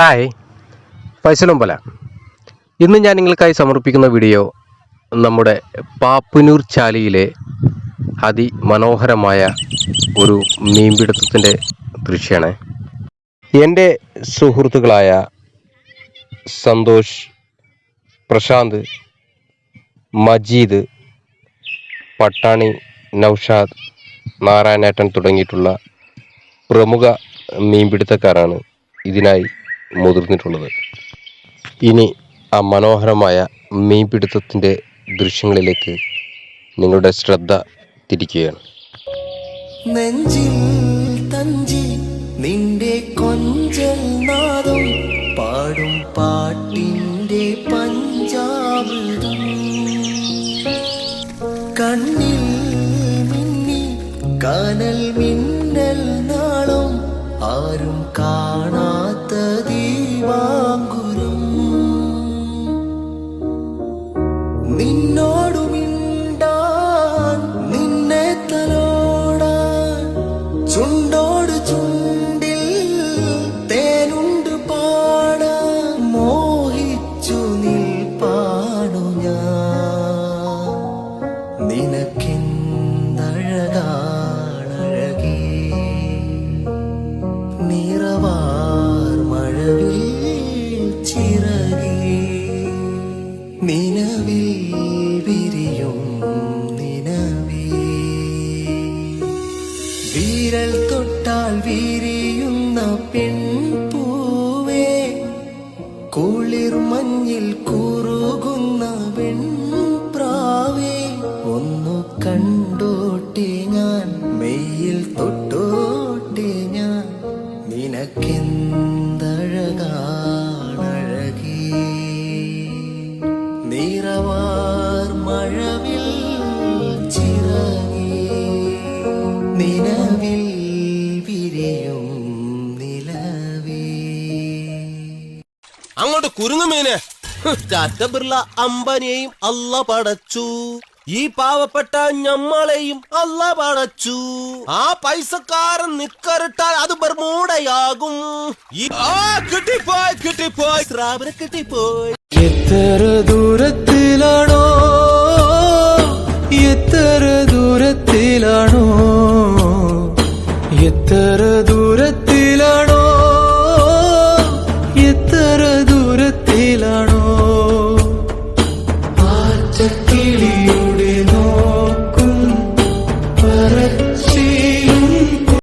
Hi. പൈസലൊമ്പല ഇന്ന് ഞാൻ നിങ്ങൾക്കായി സമർപ്പിക്കുന്ന വീഡിയോ നമ്മുടെ പാപ്പനൂർ ചാലിയിലെ അതിമനോഹരമായ ഒരു മീൻപിടുത്തത്തിന്റെ ദൃശ്യമാണ് എന്റെ സുഹൃത്തുക്കളായ സന്തോഷ് പ്രശാന്ത് മജീദ് പട്ടാണി നൌഷാദ് നാരായണേട്ടൻ തുടങ്ങിയിട്ടുള്ള പ്രമുഖ മീൻപിടുത്തക്കാരാണ് ഇതിനായി മുതിർന്നിട്ടുള്ളത്. ഇനി ആ മനോഹരമായ മീൻപിടുത്തത്തിന്റെ ദൃശ്യങ്ങളിലേക്ക് നിങ്ങളുടെ ശ്രദ്ധ തിരിക്കുകയാണ്. നെഞ്ചിൽ തഞ്ചി നിന്റെ കൊഞ്ചൽ നാദം പാടും പാട്ടിന്റെ പഞ്ചാമൃതം. കണ്ണിൽ മിന്നി കനൽ മിന്നൽ നാളം ആരും കാണാത്ത നിലവേ. വീരൽ തൊട്ടാൽ വിരിയുന്ന പെൺപൂവേ നിനക്കെന്തഴകാണഴകേ നിറവാർ മഴവിൽ ചിറങ്ങി നിലവിൽ വിരിയും നിലവേ. അങ്ങോട്ട് കുരുങ്ങുമീനെ. ടാറ്റ ബിർള അംബാനിയെയും അല്ല പടച്ചു. ഈ പാവപ്പെട്ട ഞമ്മളെയും അല്ല പടച്ചു ആ പൈസക്കാരൻ നിക്കറിട്ടാൽ അത് ബർമൂടയാകും കിട്ടിപ്പോയി കിട്ടിപ്പോയി. സ്രാവിനെ കിട്ടിപ്പോയി. എത്ര ദൂരത്തിലാണോ? എത്ര ദൂരത്തിലാണോ? എത്ര ദൂരത്തിലാണോ